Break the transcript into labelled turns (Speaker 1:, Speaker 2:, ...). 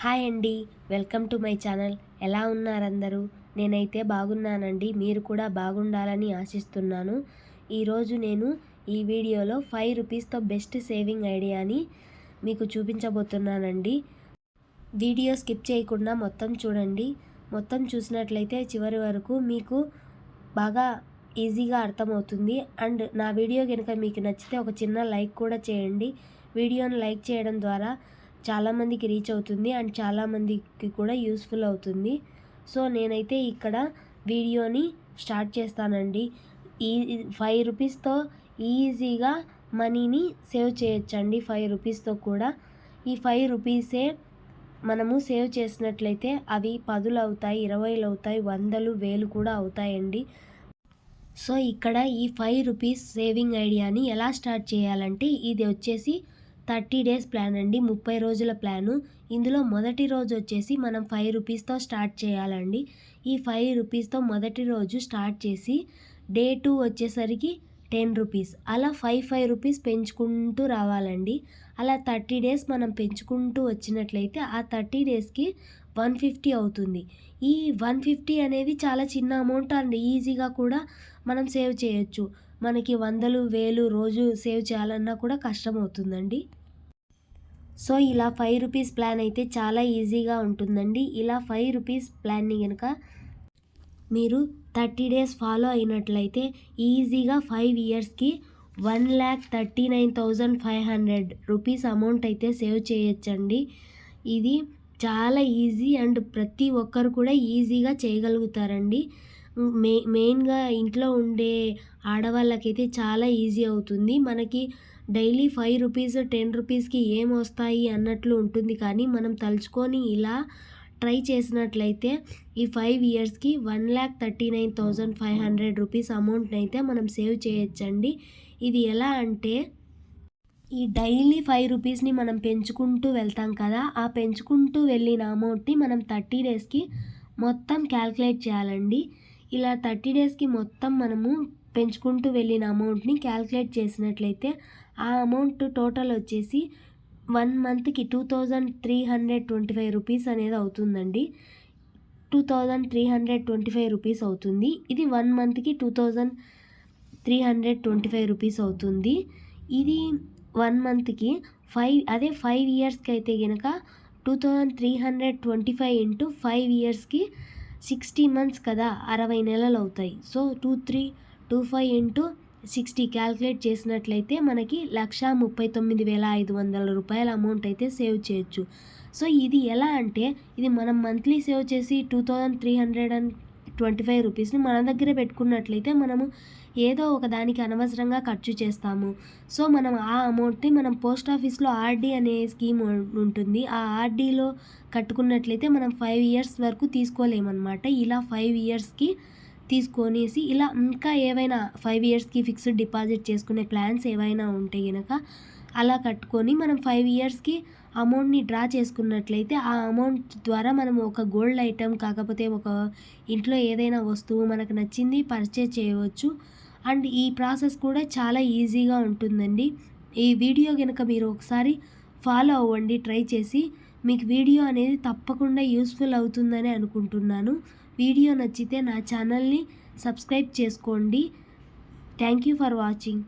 Speaker 1: Hi అండి. Welcome to my channel. ఎలా ఉన్నారందరూ? నేనైతే బాగున్నానండి. మీరు కూడా బాగుండాలని ఆశిస్తున్నాను. ఈరోజు నేను ఈ వీడియోలో ఫైవ్ రూపీస్తో బెస్ట్ సేవింగ్ ఐడియాని మీకు చూపించబోతున్నానండి. వీడియో స్కిప్ చేయకుండా మొత్తం చూడండి. మొత్తం చూసినట్లయితే చివరి వరకు మీకు బాగా ఈజీగా అర్థమవుతుంది. అండ్ నా వీడియో కనుక మీకు నచ్చితే ఒక చిన్న లైక్ కూడా చేయండి. వీడియోను లైక్ చేయడం ద్వారా చాలామందికి రీచ్ అవుతుంది అండ్ చాలామందికి కూడా యూస్ఫుల్ అవుతుంది. సో నేనైతే ఇక్కడ వీడియోని స్టార్ట్ చేస్తానండి. ఈ ఫైవ్ రూపీస్తో ఈజీగా మనీని సేవ్ చేయొచ్చండి ఫైవ్ రూపీస్తో కూడా. ఈ ఫైవ్ రూపీసే మనము సేవ్ చేసినట్లయితే అవి పదులు అవుతాయి ఇరవైలు అవుతాయి వందలు వేలు కూడా అవుతాయండి. సో ఇక్కడ ఈ ఫైవ్ రూపీస్ సేవింగ్ ఐడియాని ఎలా స్టార్ట్ చేయాలంటే ఇది వచ్చేసి థర్టీ డేస్ ప్లాన్ అండి ముప్పై రోజుల ప్లాను. ఇందులో మొదటి రోజు వచ్చేసి మనం ఫైవ్ రూపీస్తో స్టార్ట్ చేయాలండి. ఈ ఫైవ్ రూపీస్తో మొదటి రోజు స్టార్ట్ చేసి డే టూ వచ్చేసరికి టెన్ రూపీస్. అలా ఫైవ్ ఫైవ్ రూపీస్ పెంచుకుంటూ రావాలండి. అలా థర్టీ డేస్ మనం పెంచుకుంటూ వచ్చినట్లయితే ఆ థర్టీ డేస్కి వన్ ఫిఫ్టీ అవుతుంది. ఈ వన్ ఫిఫ్టీ అనేది చాలా చిన్న అమౌంట్ అండ్ ఈజీగా కూడా మనం సేవ్ చేయొచ్చు. మనకి వందలు వేలు రోజు సేవ్ చేయాలన్నా కూడా కష్టం అవుతుందండి. సో ఇలా ఫైవ్ రూపీస్ ప్లాన్ అయితే చాలా ఈజీగా ఉంటుందండి. ఇలా ఫైవ్ రూపీస్ ప్లాన్ని కనుక మీరు థర్టీ డేస్ ఫాలో అయినట్లయితే ఈజీగా ఫైవ్ ఇయర్స్కి one lakh thirty nine thousand five hundred rupees amount అయితే సేవ్ చేయొచ్చండి. ఇది చాలా ఈజీ అండ్ ప్రతి ఒక్కరు కూడా ఈజీగా చేయగలుగుతారండి. మే మెయిన్గా ఇంట్లో ఉండే ఆడవాళ్ళకైతే చాలా ఈజీ అవుతుంది. మనకి డైలీ ఫైవ్ రూపీస్ టెన్ రూపీస్కి ఏం వస్తాయి అన్నట్లు ఉంటుంది. కానీ మనం తలుచుకొని ఇలా ట్రై చేసినట్లయితే ఈ ఫైవ్ ఇయర్స్కి one lakh thirty nine thousand five hundred rupees అమౌంట్ని అయితే మనం సేవ్ చేయొచ్చండి. ఇది ఎలా అంటే ఈ డైలీ ఫైవ్ రూపీస్ని మనం పెంచుకుంటూ వెళ్తాం కదా ఆ పెంచుకుంటూ వెళ్ళిన అమౌంట్ని మనం థర్టీ డేస్కి మొత్తం క్యాల్కులేట్ చేయాలండి. ఇలా థర్టీ డేస్కి మొత్తం మనము పెంచుకుంటూ వెళ్ళిన అమౌంట్ని క్యాల్కులేట్ చేసినట్లయితే ఆ అమౌంట్ టోటల్ వచ్చేసి వన్ మంత్కి two thousand three hundred twenty five rupees అనేది అవుతుందండి. Two thousand three hundred twenty five rupees అవుతుంది. ఇది వన్ మంత్కి two thousand three hundred twenty five rupees అవుతుంది. ఇది వన్ మంత్కి ఫైవ్ అదే ఫైవ్ ఇయర్స్కి అయితే కనుక two thousand three hundred twenty five into five ఇయర్స్కి సిక్స్టీ మంత్స్ కదా అరవై నెలలు అవుతాయి. So two three two five into sixty calculate చేసినట్లయితే మనకి లక్ష ముప్పై తొమ్మిది వేల ఐదు వందల రూపాయల అమౌంట్ అయితే సేవ్ చేయొచ్చు. సో ఇది ఎలా అంటే ఇది మనం మంత్లీ సేవ్ చేసి two thousand three hundred and twenty five రూపీస్ని మన దగ్గర పెట్టుకున్నట్లయితే మనము ఏదో ఒక దానికి అనవసరంగా ఖర్చు చేస్తాము. సో మనం ఆ అమౌంట్ని మనం పోస్ట్ ఆఫీస్లో ఆర్డీ అనే స్కీమ్ ఉంటుంది. ఆ ఆర్డీలో కట్టుకున్నట్లయితే మనం ఫైవ్ ఇయర్స్ వరకు తీసుకోలేమన్నమాట. ఇలా ఫైవ్ ఇయర్స్కి తీసుకొనేసి ఇలా ఇంకా ఏవైనా ఫైవ్ ఇయర్స్కి ఫిక్స్డ్ డిపాజిట్ చేసుకునే ప్లాన్స్ ఏవైనా ఉంటే కనుక అలా కట్టుకొని మనం ఫైవ్ ఇయర్స్కి అమౌంట్ని డ్రా చేసుకున్నట్లయితే ఆ అమౌంట్ ద్వారా మనం ఒక గోల్డ్ ఐటెం కాకపోతే ఒక ఇంట్లో ఏదైనా వస్తువు మనకు నచ్చింది పర్చేజ్ చేయవచ్చు. అండ్ ఈ ప్రాసెస్ కూడా చాలా ఈజీగా ఉంటుందండి. ఈ వీడియో కనుక మీరు ఒకసారి ఫాలో అవ్వండి ట్రై చేసి మీకు వీడియో అనేది తప్పకుండా యూస్ఫుల్ అవుతుందని అనుకుంటున్నాను. వీడియో నచ్చితే నా ఛానల్ని సబ్స్క్రైబ్ చేసుకోండి. Thank you for watching